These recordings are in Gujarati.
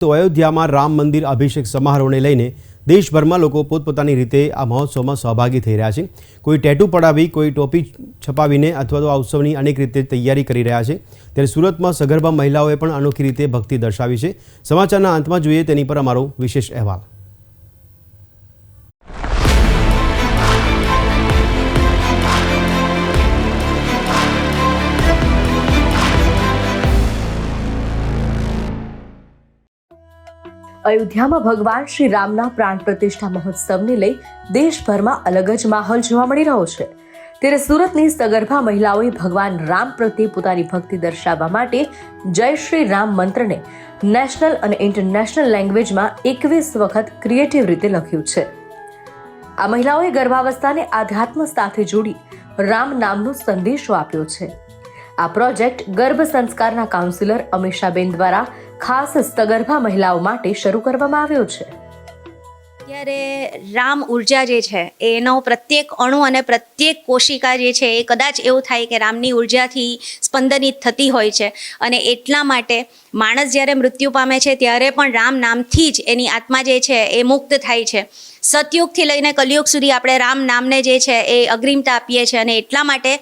તો અયોધ્યામાં રામ મંદિર અભિષેક સમારોહને લઈને દેશભરમાં લોકો પોતપોતાની રીતે આ મહોત્સવમાં સહભાગી થઈ રહ્યા છે. કોઈ ટેટુ પડાવી, કોઈ ટોપી છપાવીને અથવા તો આ ઉત્સવની અનેક રીતે તૈયારી કરી રહ્યા છે. ત્યારે સુરતમાં સગર્ભા મહિલાઓએ પણ અનોખી રીતે ભક્તિ દર્શાવી છે. સમાચારના અંતમાં જોઈએ તેની પર અમારો વિશેષ અહેવાલ. અયોધ્યામાં ભગવાન શ્રી રામના પ્રાણ પ્રતિષ્ઠા મહોત્સવને લઈ દેશભરમાં અલગ જ માહોલ જોવા મળી રહ્યો છે. ત્યારે સુરતની સગર્ભા મહિલાઓએ ભગવાન રામ પ્રત્યે પોતાની ભક્તિ દર્શાવવા માટે જય શ્રી રામ મંત્રને નેશનલ અને ઇન્ટરનેશનલ લેંગ્વેજમાં એકવીસ વખત ક્રિએટિવ રીતે લખ્યું છે. આ મહિલાઓએ ગર્ભાવસ્થાને આધ્યાત્મ સાથે જોડી રામ નામનો સંદેશો આપ્યો છે. આ પ્રોજેક્ટ ગર્ભ સંસ્કારના કાઉન્સિલર અમીષાબેન દ્વારા ખાસ સ્તગર્ભા મહિલાઓ માટે શરૂ કરવામાં આવ્યો છે. અત્યારે રામ ઊર્જા જે છે, એનો પ્રત્યેક અણુ અને પ્રત્યેક કોશિકા જે છે, એ કદાચ એવું થાય કે રામની ઉર્જાથી સ્પંદનિત થતી હોય છે અને એટલા માટે માણસ જ્યારે મૃત્યુ પામે છે, ત્યારે પણ રામ નામથી જ એની આત્મા જે છે, એ મુક્ત થાય છે. સતયુગથી લઈને કલયુગ સુધી આપણે રામ નામને જે છે એ અગ્રિમતા આપીએ છીએ અને એટલા માટે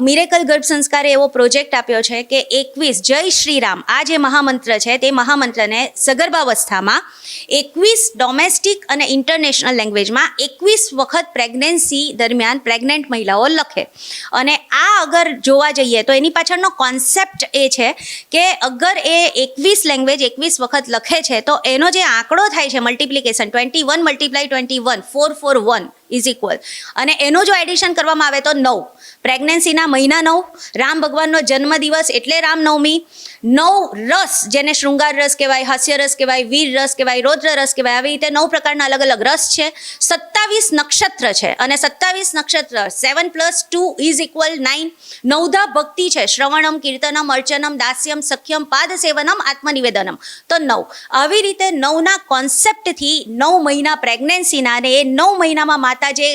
મિરેકલ ગર્ભ સંસ્કારે એવો પ્રોજેક્ટ આપ્યો છે કે એકવીસ જય શ્રી રામ આ જે મહામંત્ર છે તે મહામંત્રને સગર્ભાવસ્થામાં એકવીસ ડોમેસ્ટિક અને ઇન્ટરનેશનલ લેંગ્વેજમાં એકવીસ વખત પ્રેગ્નન્સી દરમિયાન પ્રેગ્નન્ટ મહિલાઓ લખે. અને આ અગર જોવા જઈએ તો એની પાછળનો કોન્સેપ્ટ એ છે કે અગર એ એકવીસ લેંગ્વેજ એકવીસ વખત લખે છે તો એનો જે આંકડો થાય છે multiplication twenty one multiply twenty one four four one is equal અને એનું જો એડિશન કરવામાં આવે તો નવ. પ્રેગ્નન્સીના મહિના નવ, રામ ભગવાનનો જન્મદિવસ એટલે રામનવમી. નવ રસ, જેને શૃંગાર રસ કહેવાય, હાસ્ય રસ કહેવાય, વીર રસ કહેવાય, રૌદ્ર રસ કહેવાય, આવી રીતે નવ પ્રકારના અલગ અલગ રસ છે. સત્તાવીસ નક્ષત્ર છે અને સત્તાવીસ નક્ષત્ર seven plus two is equal nine નવધા ભક્તિ છે, શ્રવણમ, કીર્તનમ, અર્ચનમ, દાસ્યમ, સખ્યમ પાદ સેવનમ આત્મનિવેદનમ. તો નવ. આવી રીતે નવના કોન્સેપ્ટથી નવ મહિના પ્રેગ્નન્સીના અને એ નવ મહિનામાં માતા જે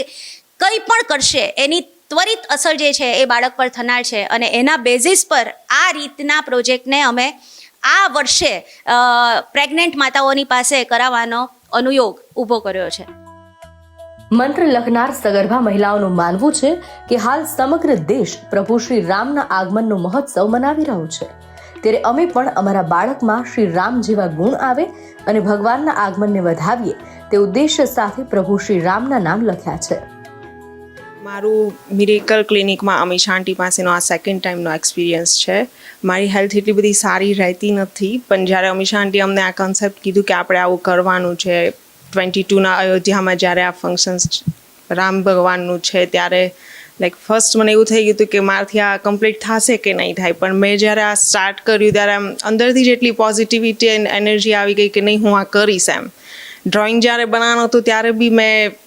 કંઈ પણ કરશે, એની ત્વરિત અસર જે છે એ બાળક પર થનાર છે અને એના બેઝિસ પર આ રીતના પ્રોજેક્ટને અમે આ વર્ષે પ્રેગ્નન્ટ માતાઓની પાસે કરાવવાનો અનુયોગ ઊભો કર્યો છે. મંત્ર લખનાર સગર્ભા મહિલાઓનું માનવું છે કે હાલ સમગ્ર દેશ પ્રભુ શ્રી રામના આગમનનો મહોત્સવ મનાવી રહ્યો છે. ત્યારે અમે પણ અમારા બાળકમાં શ્રી રામ જેવા ગુણ આવે અને ભગવાનના આગમનને વધાવીએ તે ઉદ્દેશ્ય સાથે પ્રભુ શ્રી રામના નામ લખ્યા છે. મારું મિરેકલ ક્લિનિકમાં અમી શાંતિ પાસેનો આ સેકન્ડ ટાઈમનો એક્સપિરિયન્સ છે. મારી હેલ્થ એટલી બધી સારી રહેતી નથી, પણ જ્યારે અમી શાંતિ અમને આ કન્સેપ્ટ કીધું કે આપણે આવું કરવાનું છે ટ્વેન્ટી ટુના અયોધ્યામાં જ્યારે આ ફંક્શન્સ રામ ભગવાનનું છે, ત્યારે લાઈક ફર્સ્ટ મને એવું થઈ ગયું હતું કે મારાથી આ કમ્પ્લીટ થશે કે નહીં થાય. પણ મેં જ્યારે આ સ્ટાર્ટ કર્યું ત્યારે આમ અંદરથી જ એટલી પોઝિટિવિટી એન્ડ એનર્જી આવી ગઈ કે નહીં, હું આ કરીશ એમ. ડ્રોઈંગ જ્યારે બનાવવાનું હતું ત્યારે બી મેં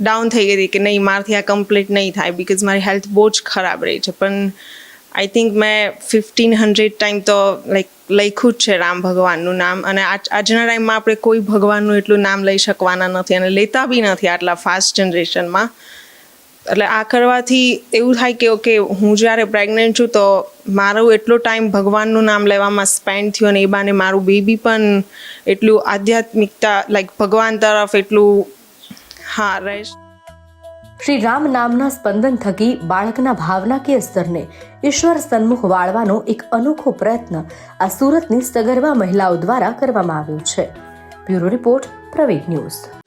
ડાઉન થઈ ગઈ કે નહીં, મારાથી આ કમ્પ્લીટ નહીં થાય બિકોઝ મારી હેલ્થ બહુ જ ખરાબ રહી છે. પણ આઈ થિંક મેં ફિફ્ટીન હંડ્રેડ ટાઈમ તો લાઈક લખ્યું જ છે રામ ભગવાનનું નામ અને આજ, આજના ટાઈમમાં આપણે કોઈ ભગવાનનું એટલું નામ લઈ શકવાના નથી અને લેતા બી નથી આટલા ફાસ્ટ જનરેશનમાં એટલે આ કરવાથી એવું થાય કે, ઓકે, હું જ્યારે પ્રેગ્નન્ટ છું તો મારો એટલો ટાઈમ ભગવાનનું નામ લેવામાં સ્પેન્ડ થયો અને એ બાને મારું બેબી પણ એટલું આધ્યાત્મિકતા લાઈક ભગવાન તરફ એટલું, હા, રહેશ. શ્રી રામ નામના સ્પંદન થકી બાળકના ભાવનાકીય સ્તરને ઈશ્વર સન્મુખ વાળવાનો એક અનોખો પ્રયત્ન આ સુરતની સગર્ભા મહિલાઓ દ્વારા કરવામાં આવ્યો છે. Bureau report Praveen news.